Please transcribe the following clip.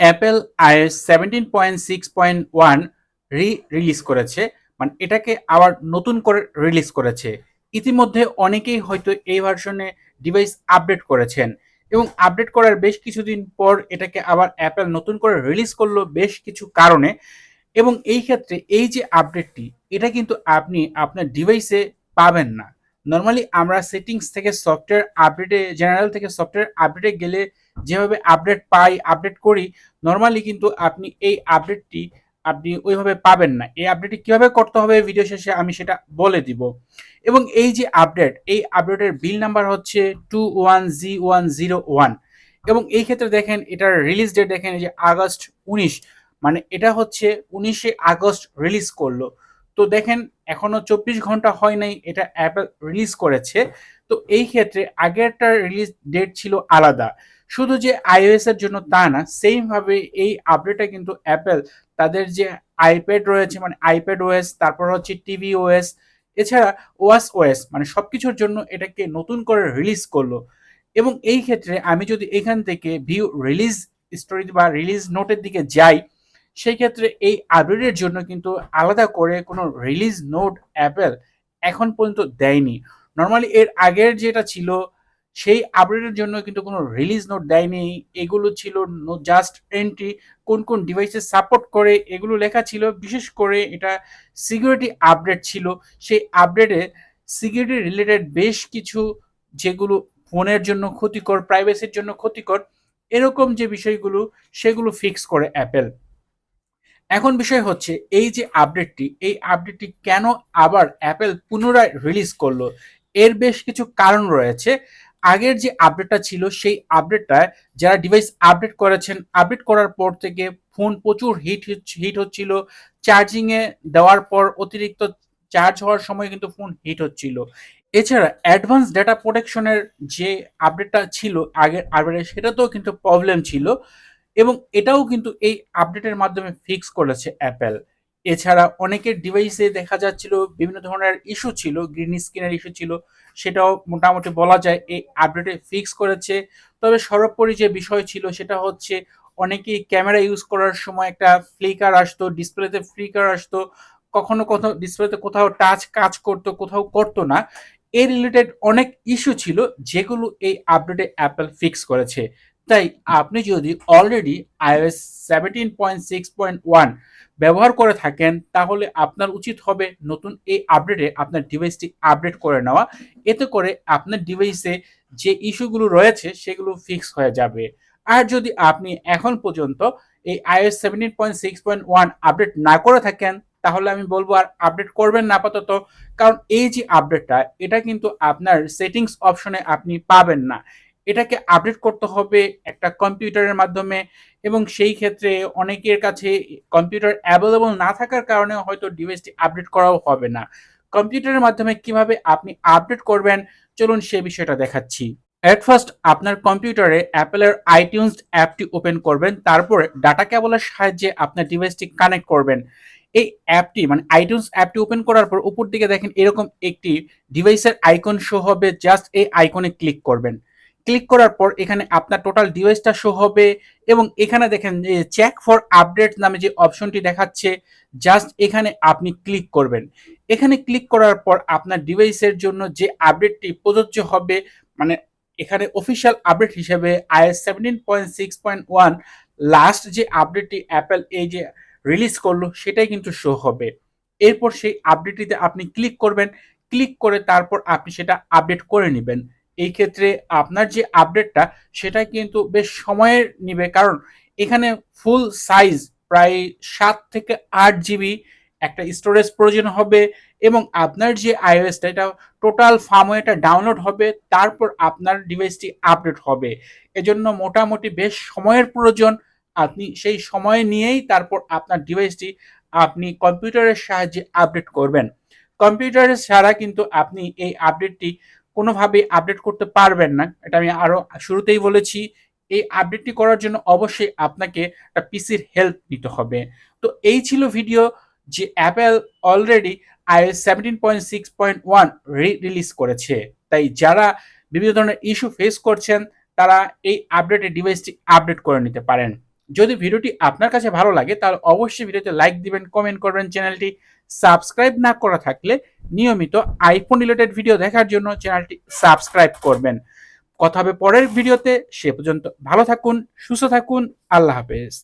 Apple iOS seventeen point six point one re release করেছে। মানে এটাকে আবার নতুন করে রিলিজ করেছে। ইতিমধ্যে অনেকেই হয়তো এই ভার্সনে ডিভাইস আপডেট করেছেন এবং আপডেট করার বেশ কিছুদিন পর এটাকে আবার অ্যাপেল নতুন করে রিলিজ করল বেশ কিছু কারণে। এবং এই ক্ষেত্রে এই যে আপডেটটি এটা কিন্তু আপনি আপনার ডিভাইসে পাবেন না। নর্মালি আমরা সেটিংস থেকে সফটওয়্যার আপডেটে জেনারেল থেকে সফটওয়্যার আপডেটে গেলে যেভাবে আপডেট পাই আপডেট করি নর্মালি কিন্তু আপনি এই আপডেটটি আপনি ওইভাবে পাবেন না। এই আপডেটটি কীভাবে করতে হবে ভিডিও শেষে আমি সেটা বলে দিব। এবং এই যে আপডেট এই আপডেটের বিল নাম্বার হচ্ছে two one G one zero one এবং এই ক্ষেত্রে দেখেন, এটার রিলিজ ডেট দেখেন যে আগস্ট উনিশ মানে এটা হচ্ছে উনিশে আগস্ট রিলিজ করল। তো দেখেন, এখনও চব্বিশ ঘণ্টা হয় নাই, এটা অ্যাপেল রিলিজ করেছে। তো এই ক্ষেত্রে আগেরটার রিলিজ ডেট ছিল আলাদা। শুধু যে আইওএস এর জন্য তা না সেম ভাবে এই আপডেটটা কিন্তু অ্যাপেল তাদের যে আইপ্যাড রয়েছে মানে আইপ্যাড ওএস তারপর হচ্ছে টিভি ওএস এছাড়া ওয়াস ওএস মানে সবকিছুর জন্য এটাকে নতুন করে রিলিজ করল। এবং এই ক্ষেত্রে আমি যদি এখান থেকে ভিউ রিলিজ স্টোরি বা রিলিজ নোটের দিকে যাই, সেই ক্ষেত্রে এই আপডেটের জন্য কিন্তু আলাদা করে কোনো রিলিজ নোট অ্যাপেল এখন পর্যন্ত দেয়নি। নর্মালি এর আগের যেটা ছিল সেই আপডেটের জন্য কিন্তু কোনো রিলিজ নোট দেয়নি। এগুলো ছিল নো জাস্ট এন্ট্রি কোন কোন ডিভাইসে সাপোর্ট করে, এগুলো লেখা ছিল। বিশেষ করে এটা সিকিউরিটি আপডেট ছিল। সেই আপডেটে সিকিউরিটি রিলেটেড বেশ কিছু যেগুলো ফোনের জন্য ক্ষতিকর প্রাইভেসির জন্য ক্ষতিকর, এরকম যে বিষয়গুলো, সেগুলো ফিক্স করে অ্যাপেল এখন বিষয় হচ্ছে, এই যে আপডেটটি এই আপডেটটি কেন আবার অ্যাপেল পুনরায় রিলিজ করল? এর বেশ কিছু কারণ রয়েছে। আগের যে আপডেটটা ছিল, সেই আপডেটটায় যারা ডিভাইস আপডেট করেছেন আপডেট করার পর থেকে ফোন প্রচুর হিট হিট হচ্ছিল। চার্জিংয়ে দেওয়ার পর অতিরিক্ত চার্জ হওয়ার সময় কিন্তু ফোন হিট হচ্ছিল। এছাড়া অ্যাডভান্স ডেটা প্রোটেকশনের যে আপডেটটা ছিল আগের আপডেটে সেটাতেও কিন্তু প্রবলেম ছিল এবং এটাও কিন্তু এই আপডেটের মাধ্যমে ফিক্স করেছে অ্যাপেল এছাড়া অনেকের ডিভাইসে দেখা যাচ্ছিল, বিভিন্ন ধরনের ইস্যু ছিল গ্রিন স্ক্রিনের ইস্যু ছিল, সেটাও মোটামুটি বলা যায় এই আপডেটে ফিক্স করেছে। তবে সর্বোপরি যে বিষয় ছিল, সেটা হচ্ছে অনেকেই ক্যামেরা ইউজ করার সময় একটা ফ্লিকার আসতো ডিসপ্লেতে ফ্লিকার আসতো, কখনো কোথাও ডিসপ্লেতে কোথাও টাচ কাজ করতো, কোথাও করতো না। এই রিলেটেড অনেক ইস্যু ছিল, যেগুলো এই আপডেটে অ্যাপেল ফিক্স করেছে। তাই আপনি যদি already iOS seventeen point six point one ব্যবহার করে থাকেন, তাহলে আপনার উচিত হবে নতুন এই আপডেটে আপনার ডিভাইসটি আপডেট করে নেওয়া। এতে করে আপনার ডিভাইসে যে ইস্যুগুলো রয়েছে, সেগুলো ফিক্স হয়ে যাবে। আর যদি আপনি এখন পর্যন্ত এই iOS seventeen point six point one update না করে থাকেন, তাহলে আমি বলব আর আপডেট করবেন না আপাতত। কারণ এই যে আপডেটটা এটা কিন্তু আপনার সেটিংস অপশনে আপনি পাবেন না। এটাকে আপডেট করতে হবে একটা কম্পিউটারের মাধ্যমে এবং সেই ক্ষেত্রে অনেকের কাছে কম্পিউটার অ্যাভেলেবল না থাকার কারণে হয়তো ডিভাইসটি আপডেট করাও হবে না। কম্পিউটারের মাধ্যমে কীভাবে আপনি আপডেট করবেন? চলুন সে বিষয়টা দেখাচ্ছি। এট ফার্স্ট আপনার কম্পিউটারে অ্যাপেলের আইটিউন্স অ্যাপটি ওপেন করবেন, তারপরে ডাটা কেবলের সাহায্যে আপনার ডিভাইসটি কানেক্ট করবেন। এই অ্যাপটি মানে আইটিউন্স অ্যাপটি ওপেন করার পর উপর দিকে দেখেন এরকম একটি ডিভাইসের আইকন শো হবে জাস্ট এই আইকনে ক্লিক করবেন। ক্লিক করার পর এখানে আপনার টোটাল ডিভাইসটা শো হবে এবং এখানে দেখেন যে চেক ফর আপডেট নামে যে অপশনটি দেখাচ্ছে জাস্ট এখানে আপনি ক্লিক করবেন। এখানে ক্লিক করার পর আপনার ডিভাইসের জন্য যে আপডেটটি প্রযোজ্য হবে মানে এখানে অফিসিয়াল আপডেট হিসেবে iOS seventeen point six point one last যে আপডেটটি অ্যাপেল এই যে রিলিজ করল, সেটাই কিন্তু শো হবে। এরপর সেই আপডেটটিতে আপনি ক্লিক করবেন। ক্লিক করে তারপর আপনি সেটা আপডেট করে নেবেন। এই ক্ষেত্রে আপনার যে আপডেটটা সেটা কিন্তু বেশ সময়ের নিবে। কারণ এখানে ফুল সাইজ প্রায় সাত থেকে আট জিবি একটা স্টোরেজ প্রয়োজন হবে এবং আপনার যে আইওএসটা এটা টোটাল ফার্মওয়েটা ডাউনলোড হবে, তারপর আপনার ডিভাইসটি আপডেট হবে। এজন্য মোটামুটি বেশ সময়ের প্রয়োজন। আপনি সেই সময় নিয়েই তারপর আপনার ডিভাইসটি আপনি কম্পিউটারের সাহায্যে আপডেট করবেন। কম্পিউটারের ছাড়া কিন্তু আপনি এই আপডেটটি কোনোভাবেই আপডেট করতে পারবেন না। এটা আমি আরও শুরুতেই বলেছি। এই আপডেটটি করার জন্য অবশ্যই আপনাকে একটা পিসির হেল্প নিতে হবে। তো এই ছিল ভিডিও যে Apple already iOS seventeen point six point one release করেছে। তাই যারা বিভিন্ন ধরনের ইস্যু ফেস করছেন, তারা এই আপডেটের ডিভাইসটি আপডেট করে নিতে পারেন। যদি ভিডিওটি আপনার কাছে ভালো লাগে, তাহলে অবশ্যই ভিডিওতে লাইক দিবেন কমেন্ট করবেন চ্যানেলটি সাবস্ক্রাইব না করা থাকলে নিয়মিত আইফোন রিলেটেড ভিডিও দেখার জন্য চ্যানেলটি সাবস্ক্রাইব করবেন। কথা হবে পরের ভিডিওতে সে পর্যন্ত ভালো থাকুন, সুস্থ থাকুন, আল্লাহ হাফেজ।